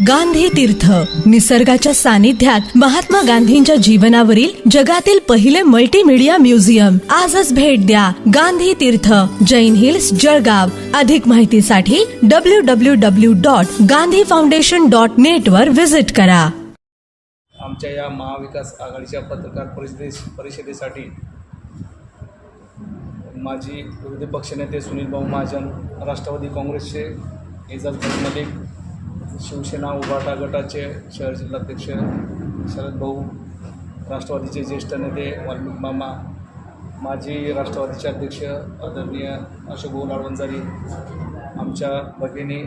गांधी तीर्थ. निसर्गाच्या सानिध्यात महात्मा गांधींच्या जीवनावरील जगातील पहिले मल्टीमीडिया म्युझियम आजच भेट द्या गांधी तीर्थ जैन हिल्स जळगाव. अधिक माहितीसाठी W W W dot Gandhi foundation dot net वर व्हिजिट करा. आमच्या या महाविकास आघाडीच्या पत्रकार परिषदे परिषदेसाठी माजी विरोधी पक्षनेते सुनील भाऊ महाजन राष्ट्रवादी काँग्रेसचे एजाज मलिक शिवसेना उभाटा गटाचे शहर जिल्हाध्यक्ष शरद भाऊ राष्ट्रवादीचे ज्येष्ठ नेते वाल्मिक मामा माजी राष्ट्रवादीचे अध्यक्ष आदरणीय अशोकभाऊ लाडवंजारी आमच्या भगिनी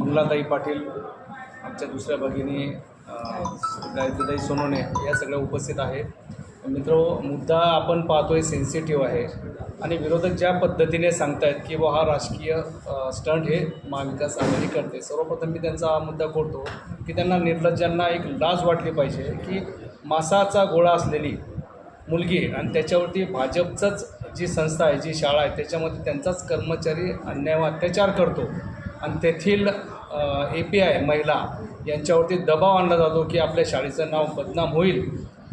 मंगलाताई पाटील आमच्या दुसऱ्या भगिनी गायत्रीताई सोनोने या सगळ्या उपस्थित आहेत. मित्र मुद्दा आपण पाहतोय सेन्सिटिव्ह आहे. आणि विरोधक ज्या पद्धतीने सांगतायत की बुवा हा राजकीय स्टंट हे महाविकास आघाडी करते सर्वप्रथम मी त्यांचा हा मुद्दा खोडतो की त्यांना निर्लज्जांना एक लाज वाटली पाहिजे की मासाचा गोळा असलेली मुलगी आणि त्याच्यावरती भाजपचंच जी संस्था आहे जी शाळा आहे त्याच्यामध्ये त्यांचाच कर्मचारी अन्याय व अत्याचार करतो. आणि तेथील ए पी आय महिला यांच्यावरती दबाव आणला जातो की आपल्या शाळेचं नाव बदनाम होईल.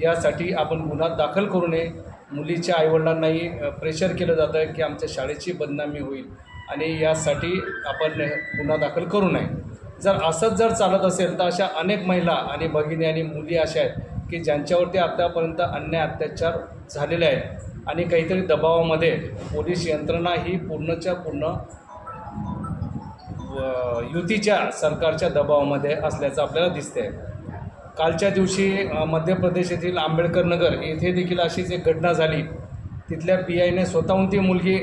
यासाठी आपण गुन्हा दाखल करू नये. मुलीच्या आईवडिलांनाही प्रेशर केलं जातं की आमच्या शाळेची बदनामी होईल आणि यासाठी आपण गुन्हा दाखल करू नये. जर असंच जर चालत असेल तर अशा अनेक महिला आणि भगिनी आणि मुली अशा आहेत की ज्यांच्यावरती आतापर्यंत अन्याय अत्याचार झालेले आहेत. आणि काहीतरी दबावामध्ये पोलीस यंत्रणा ही पूर्णच्या पूर्ण व- युतीच्या सरकारच्या दबावामध्ये असल्याचं आपल्याला दिसते कालच्या दिवशी मध्य प्रदेश येथील आंबेडकर नगर येथे देखील अशीच एक घटना झाली. तिथल्या पी आयने स्वतःहून ती मुलगी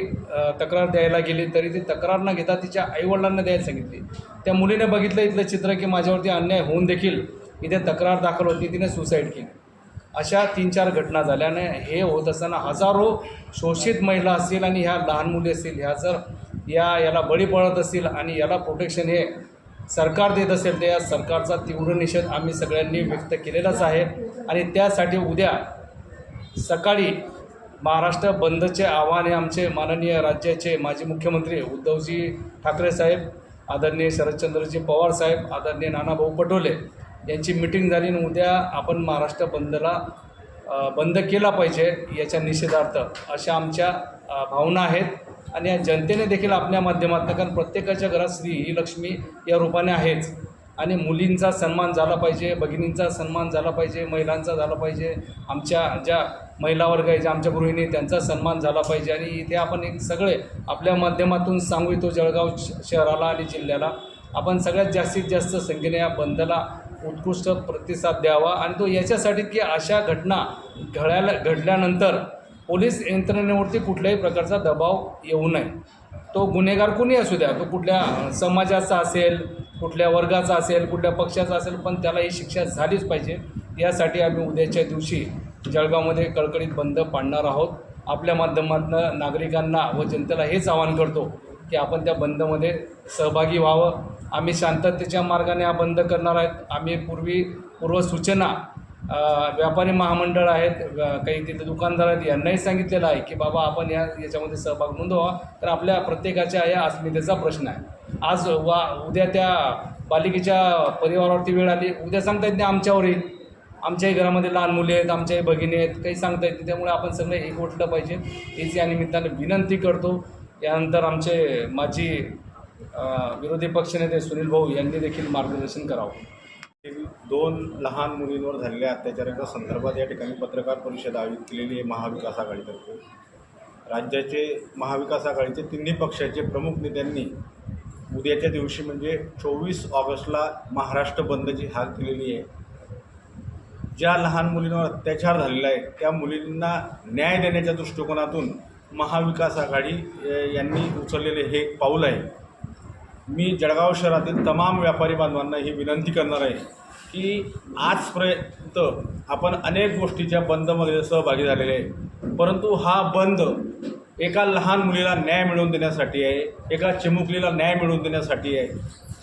तक्रार द्यायला गेली तरी ती तक्रार न घेता तिच्या आईवडिलांना द्यायला सांगितली. त्या मुलीने बघितलं इथलं चित्र की माझ्यावरती अन्याय होऊन देखील इथे तक्रार दाखल होती तिने सुसाईड केली. अशा तीन चार घटना झाल्याने हे होत असताना हजारो शोषित महिला असतील आणि ह्या लहान मुली असतील ह्या जर या याला बळी पडत असतील आणि याला प्रोटेक्शन हे सरकार देत असेल त्या या सरकारचा तीव्र निषेध आम्ही सगळ्यांनी व्यक्त केलेलाच आहे. आणि त्यासाठी उद्या सकाळी महाराष्ट्र बंदचे आव्हान हे आमचे माननीय राज्याचे माजी मुख्यमंत्री उद्धवजी ठाकरे साहेब आदरणीय शरदचंद्रजी पवार साहेब आदरणीय नानाभाऊ पटोले यांची मिटिंग झाली आणि उद्या आपण महाराष्ट्र बंदला बंद केला पाहिजे याच्या निषेधार्थ अशा आमच्या भावना आहेत. आणि या जनतेने देखील आपल्या माध्यमातून कारण प्रत्येकाच्या घरात स्त्री ही लक्ष्मी या रूपाने आहेच. आणि मुलींचा सन्मान झाला पाहिजे भगिनींचा सन्मान झाला पाहिजे महिलांचा झाला पाहिजे आमच्या ज्या महिला वर्ग आहे ज्या आमच्या गृहिणी त्यांचा सन्मान झाला पाहिजे. आणि इथे आपण एक सगळे आपल्या माध्यमातून सांगू इतो जळगाव श- शहराला आणि जिल्ह्याला आपण सगळ्यात जास्तीत जास्त संख्येने या बंदला उत्कृष्ट प्रतिसाद द्यावा. आणि तो याच्यासाठी की अशा घटना घडायला घडल्यानंतर पोलीस यंत्रणेवरती कुठल्याही प्रकारचा दबाव येऊ नये. तो गुन्हेगार कुणी असू द्या तो कुठल्या समाजाचा असेल कुठल्या वर्गाचा असेल कुठल्या पक्षाचा असेल पण त्याला ही शिक्षा झालीच पाहिजे. यासाठी आम्ही उद्याच्या दिवशी जळगावमध्ये कडकडीत बंद पाडणार आहोत. आपल्या माध्यमातून नागरिकांना व जनतेला हेच आवाहन करतो की आपण त्या बंदमध्ये सहभागी व्हावं. आम्ही शांततेच्या मार्गाने हा बंद करणार आहेत. आम्ही पूर्वी पूर्वसूचना व्यापारी महामंडळ आहेत काही तिथे दुकानदार आहेत यांनाही सांगितलेलं आहे की बाबा आपण या याच्यामध्ये सहभाग नोंदवा. तर आपल्या प्रत्येकाच्या या अस्मितेचा प्रश्न आहे. आज वा उद्या त्या बालिकेच्या परिवारावरती वेळ आली उद्या सांगता येत नाही आमच्यावर येईल. आमच्याही घरामध्ये लहान मुले आहेत आमच्याही भगिनी आहेत काही सांगता येत नाही. त्यामुळे आपण सगळे एकवटलं पाहिजे. हीच या निमित्ताने विनंती करतो. यानंतर आमचे माजी विरोधी पक्षनेते सुनील भाऊ यांनी देखील मार्गदर्शन करावं. दोन लहान मुलींवर झालेल्या अत्याचाराच्या संदर्भात या ठिकाणी पत्रकार परिषद आयोजित केलेली आहे महाविकास आघाडीतर्फे. राज्याचे महाविकास आघाडीचे तिन्ही पक्षाचे प्रमुख नेत्यांनी उद्याच्या दिवशी म्हणजे चोवीस ऑगस्टला महाराष्ट्र बंदची हाक दिलेली आहे. ज्या लहान मुलींवर अत्याचार झालेला आहे त्या मुलींना न्याय देण्याच्या दृष्टिकोनातून महाविकास आघाडी यांनी उचललेले हे एक पाऊल आहे. मी जळगाव शहरातील तमाम व्यापारी बांधवांना ही विनंती करणार आहे की आजपर्यंत आपण अनेक गोष्टीच्या बंदमध्ये सहभागी झालेले आहे. परंतु हा बंद एका लहान मुलीला न्याय मिळवून देण्यासाठी आहे एका चिमुकलीला न्याय मिळवून देण्यासाठी आहे.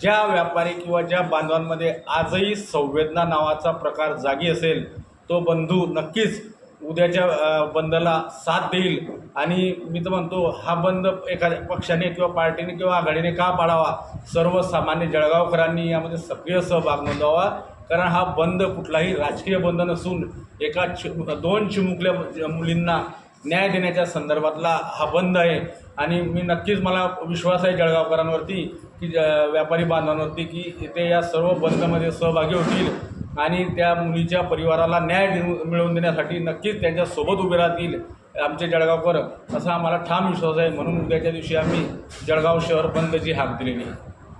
ज्या व्यापारी किंवा ज्या बांधवांमध्ये आजही संवेदना नावाचा प्रकार जागी असेल तो बंधू नक्कीच उद्याच्या बंदला साथ देईल. आणि मी तर म्हणतो हा बंद एखाद्या पक्षाने किंवा पार्टीने किंवा आघाडीने का पाडावा? सर्वसामान्य जळगावकरांनी यामध्ये सक्रिय सहभाग नोंदवावा. कारण हा बंद कुठलाही राजकीय बंद नसून एका चि दोन चिमुकल्या मुलींना न्याय देण्याच्या संदर्भातला हा बंद आहे. आणि मी नक्कीच मला विश्वास आहे जळगावकरांवरती की व्यापारी बांधवांवरती की ते या सर्व बंदमध्ये सहभागी होतील. आणि त्या मुलीच्या परिवाराला न्याय मिळवून देण्यासाठी नक्कीच त्यांच्यासोबत उभे राहतील आमचे जळगावकर असा आम्हाला ठाम विश्वास आहे. म्हणून उद्याच्या दिवशी आम्ही जळगाव शहर बंदची हाक दिलेली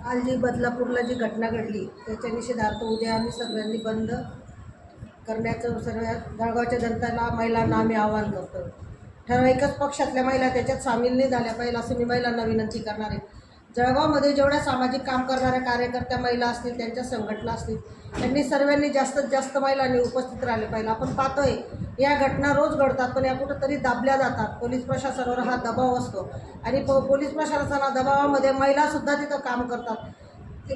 काल जी बदलापूरला जी घटना घडली त्याच्या निषेधार्थ उद्या आम्ही सगळ्यांनी बंद करण्याचं सर्व जळगावच्या जनतेला महिलांना आम्ही आवाहन करतो ठराविकच पक्षातल्या महिला त्याच्यात सामील नाही झाल्या पाहिजे असं मी महिलांना विनंती करणार आहे. जळगावमध्ये जेवढ्या सामाजिक काम करणाऱ्या कार्यकर्त्या महिला असतील त्यांच्या संघटना असतील त्यांनी सर्वांनी जास्तीत जास्त महिलांनी उपस्थित राहिले पाहिजे. आपण पाहतोय या घटना रोज घडतात पण या कुठंतरी दाबल्या जातात. पोलीस प्रशासनावर हा दबाव असतो. आणि पो पोलीस प्रशासना दबावामध्ये महिलासुद्धा तिथं काम करतात.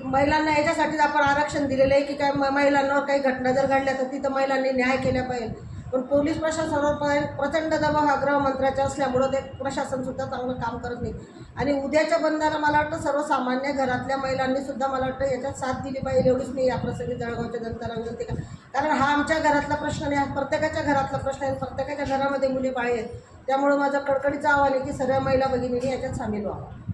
महिलांना याच्यासाठीच आपण आरक्षण दिलेलं आहे की काय महिलांवर काही घटना जर घडल्या तर तिथं महिलांनी न्याय केला पाहिजे. पण पोलीस प्रशासनावर प्रचंड दबाव हा गृहमंत्र्याचा असल्यामुळं ते प्रशासनसुद्धा चांगलं काम करत नाही. आणि उद्याच्या बंदाला मला वाटतं सर्वसामान्य घरातल्या महिलांनीसुद्धा मला वाटतं याच्यात साथ दिली पाहिजे एवढीच मी या प्रसंगी जळगावच्या जनता रंगते का कारण हा आमच्या घरातला प्रश्न नाही हा प्रत्येकाच्या घरातला प्रश्न आहे. प्रत्येकाच्या घरामध्ये मुली बाळी आहेत. त्यामुळं माझं कडकडीचं आव्हान आहे की सर्व महिला भगिनींनी याच्यात सामील व्हावं.